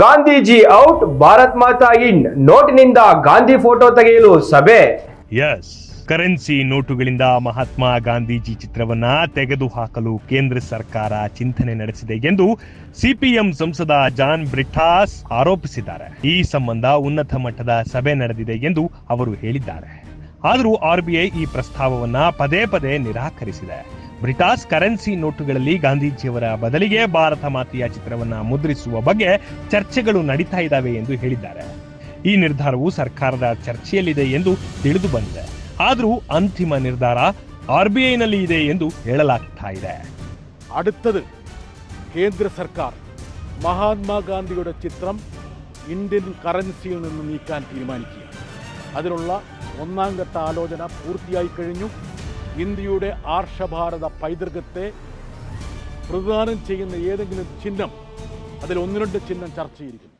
Gandhiji out, Bharat Mata in, ನೋಟಿನಿಂದ Gandhi photo ತೆಗೆಯಲು ಸಭೆ. ಎಸ್ ಕರೆನ್ಸಿ ನೋಟುಗಳಿಂದ ಮಹಾತ್ಮ ಗಾಂಧೀಜಿ ಚಿತ್ರವನ್ನ ತೆಗೆದುಹಾಕಲು ಕೇಂದ್ರ ಸರ್ಕಾರ ಚಿಂತನೆ ನಡೆಸಿದೆ ಎಂದು ಸಿಪಿಎಂ ಸಂಸದ ಜಾನ್ ಬ್ರಿಟಾಸ್ ಆರೋಪಿಸಿದ್ದಾರೆ. ಈ ಸಂಬಂಧ ಉನ್ನತ ಮಟ್ಟದ ಸಭೆ ನಡೆದಿದೆ ಎಂದು ಅವರು ಹೇಳಿದ್ದಾರೆ. ಆದರೂ ಆರ್ಬಿಐ ಈ ಪ್ರಸ್ತಾವವನ್ನ ಪದೇ ಪದೇ ನಿರಾಕರಿಸಿದೆ ಬ್ರಿಟಾಸ್ ಕರೆನ್ಸಿ ನೋಟುಗಳಲ್ಲಿ ಗಾಂಧೀಜಿಯವರ ಬದಲಿಗೆ ಭಾರತ ಮಾತೆಯ ಚಿತ್ರವನ್ನ ಮುದ್ರಿಸುವ ಬಗ್ಗೆ ಚರ್ಚೆಗಳು ನಡೀತಾ ಇದ್ದಾವೆ ಎಂದು ಹೇಳಿದ್ದಾರೆ ಈ ನಿರ್ಧಾರವು ಸರ್ಕಾರದ ಚರ್ಚೆಯಲ್ಲಿದೆ ಎಂದು ತಿಳಿದು ಬಂದಿದೆ ಆದರೂ ಅಂತಿಮ ನಿರ್ಧಾರ ಆರ್ಬಿಐನಲ್ಲಿ ಇದೆ ಎಂದು ಹೇಳಲಾಗ್ತಾ ಇದೆ അടുത്തത് കേന്ദ്ര സർക്കാർ മഹാത്മാഗാന്ധിയുടെ ചിത്രം ഇന്ത്യൻ കറൻസിയിൽ നിന്ന് നീക്കാൻ തീരുമാനിക്കുക അതിനുള്ള ഒന്നാം ഘട്ട ആലോചന പൂർത്തിയായി കഴിഞ്ഞു. ഇന്ത്യയുടെ ആർഷഭാരത പൈതൃകത്തെ പ്രതിദാനം ചെയ്യുന്ന ഏതെങ്കിലും ചിഹ്നം അതിൽ ഒന്ന് ചിഹ്നം ചർച്ച ചെയ്തിരിക്കുന്നു.